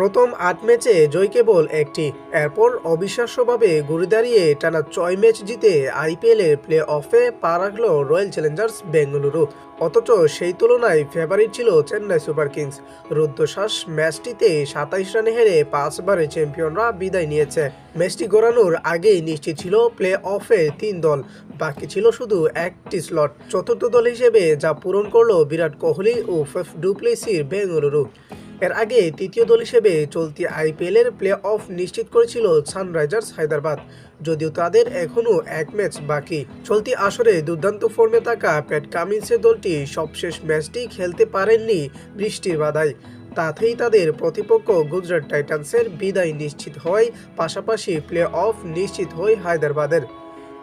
প্রথম আট ম্যাচে জয় কেবল একটি। এরপর অবিশ্বাস্যভাবে ঘুরে দাঁড়িয়ে টানা ছয় ম্যাচ জিতে আইপিএলের প্লে অফে পা রাখল রয়্যাল চ্যালেঞ্জার্স বেঙ্গালুরু। অথচ সেই তুলনায় ফেভারিট ছিল চেন্নাই সুপার কিংস। রুদ্ধশ্বাস ম্যাচটিতে সাতাইশ রানে হেরে পাঁচবারের চ্যাম্পিয়নরা বিদায় নিয়েছে। ম্যাচটি গড়ানোর আগেই নিশ্চিত ছিল প্লে অফে তিন দল। বাকি ছিল শুধু একটি স্লট চতুর্থ দল হিসেবে যা পূরণ করল বিরাট কোহলি ও ডুপ্লেসির বেঙ্গালুরু। এর আগে তৃতীয় দল হিসেবে চলতি আইপিএলের প্লে অফ নিশ্চিত করেছিল সানরাইজার্স হায়দ্রাবাদ। যদিও তাদের এখনও এক ম্যাচ বাকি। চলতি আসরে দুর্দান্ত ফর্মে থাকা প্যাট কামিন্সের দলটি সবশেষ ম্যাচটি খেলতে পারেননি বৃষ্টির বাধায়। তাতেই তাদের প্রতিপক্ষ গুজরাট টাইটান্সের বিদায় নিশ্চিত হয় পাশাপাশি প্লে অফ নিশ্চিত হয় হায়দ্রাবাদের।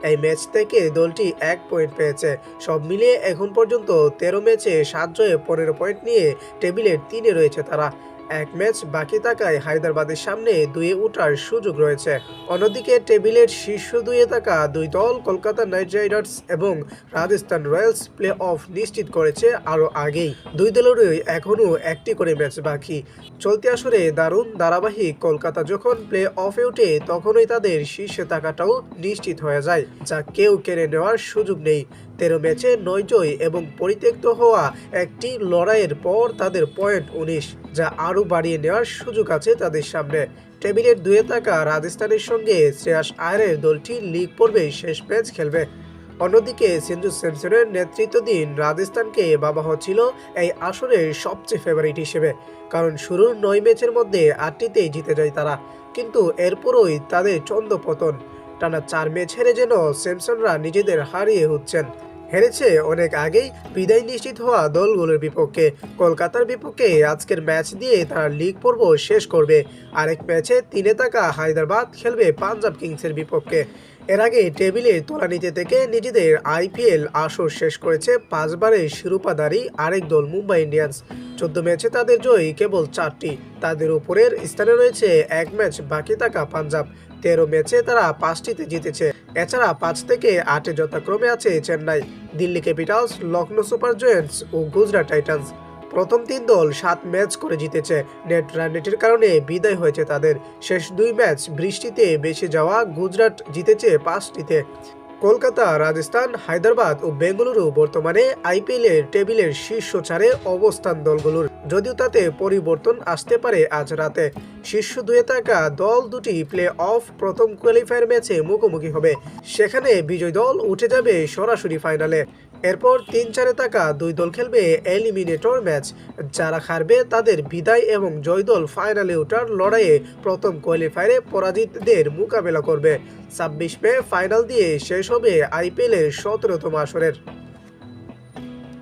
এই ম্যাচ থেকে দলটি এক পয়েন্ট পেয়েছে। সব মিলিয়ে এখন পর্যন্ত তেরো ম্যাচে সাত জয়ে পনেরো পয়েন্ট নিয়ে টেবিলের তিনে রয়েছে তারা। এক ম্যাচ বাকি থাকায় হায়দ্রাবাদের সামনে দুয়ে ওঠার সুযোগ রয়েছে। অন্যদিকে টেবিলের শীর্ষ দুয়ে থাকা দুই দল কলকাতা নাইট রাইডার্স এবং রাজস্থান রয়্যালস প্লে অফ নিশ্চিত করেছে আরও আগেই। দুই দলেরই এখনও একটি করে ম্যাচ বাকি। চলতি আসরে দারুণ ধারাবাহিক কলকাতা যখন প্লে অফে ওঠে তখনই তাদের শীর্ষে থাকাটাও নিশ্চিত হয়ে যায়, যা কেউ কেড়ে নেওয়ার সুযোগ নেই। তেরো ম্যাচে নয় জয় এবং পরিত্যক্ত হওয়া একটি লড়াইয়ের পর তাদের পয়েন্ট উনিশ, যা আরও বাড়িয়ে নেওয়ার সুযোগ আছে তাদের সামনে। টেবিলের দুয়ে থাকা রাজস্থানের সঙ্গে শ্রেয়াস আয়ারের দলটি লিগ পর্বে শেষ ম্যাচ খেলবে। অন্যদিকে সঞ্জু স্যামসনের নেতৃত্বাধীন রাজস্থানকে বাবা হচ্ছিল এই আসরের সবচেয়ে ফেভারিট হিসেবে, কারণ শুরুর নয় ম্যাচের মধ্যে আটটিতেই জিতে যায় তারা। কিন্তু এরপরই তাদের চন্দ্রপতন, টানা চার ম্যাচ হেরে যেন স্যামসনরা নিজেদের হারিয়ে হচ্ছেন। হেরেছে অনেক আগেই বিদায় নিশ্চিত হওয়া দলগুলোর বিপক্ষে। কলকাতার বিপক্ষে আজকের ম্যাচ দিয়ে তারা লিগ পর্ব শেষ করবে। আরেক ম্যাচে তিনে থাকা হায়দ্রাবাদ খেলবে পাঞ্জাব কিংসের বিপক্ষে। এর আগে টেবিলের তলানিতে থেকে নিজেদের আইপিএল আসর শেষ করেছে পাঁচবারের শিরোপাধারী আরেক দল মুম্বাই ইন্ডিয়ান্স। চোদ্দ ম্যাচে তাদের জয় কেবল চারটি। তাদের উপরের স্থানে রয়েছে এক ম্যাচ বাকি থাকা পাঞ্জাব। তেরো ম্যাচে তারা পাঁচটিতে জিতেছে। এছাড়া পাঁচ থেকে আটে যথাক্রমে আছে Chennai. Delhi Capitals Lucknow Super Giants ও গুজরাট টাইটান্স। প্রথম তিন দল সাত ম্যাচ করে জিতেছে। নেট রানরেটের কারণে বিদায় হয়েছে তাদের। শেষ দুই ম্যাচ বৃষ্টিতে বেঁচে যাওয়া গুজরাট জিতেছে পাঁচটিতে। কলকাতা, রাজস্থান, হায়দ্রাবাদ ও বেঙ্গালুরু বর্তমানে আইপিএলের টেবিলের শীর্ষ চারে অবস্থান দলগুলোর। যদিও তাতে পরিবর্তন আসতে পারে আজ রাতে। শীর্ষ দুয়ে থাকা দল দুটি প্লে অফ প্রথম কোয়ালিফায়ার ম্যাচে মুখোমুখি হবে। সেখানে বিজয় দল উঠে যাবে সরাসরি ফাইনালে। এরপর তিন চারে থাকা দুই দল খেলবে এলিমিনেটর ম্যাচ। যারা হারবে তাদের বিদায় এবং জয় দল ফাইনালে ওঠার লড়াইয়ে প্রথম কোয়ালিফায়ারে পরাজিতদের মোকাবেলা করবে। ছাব্বিশ মে ফাইনাল দিয়ে শেষ হবে আইপিএলের সতেরোতম আসরের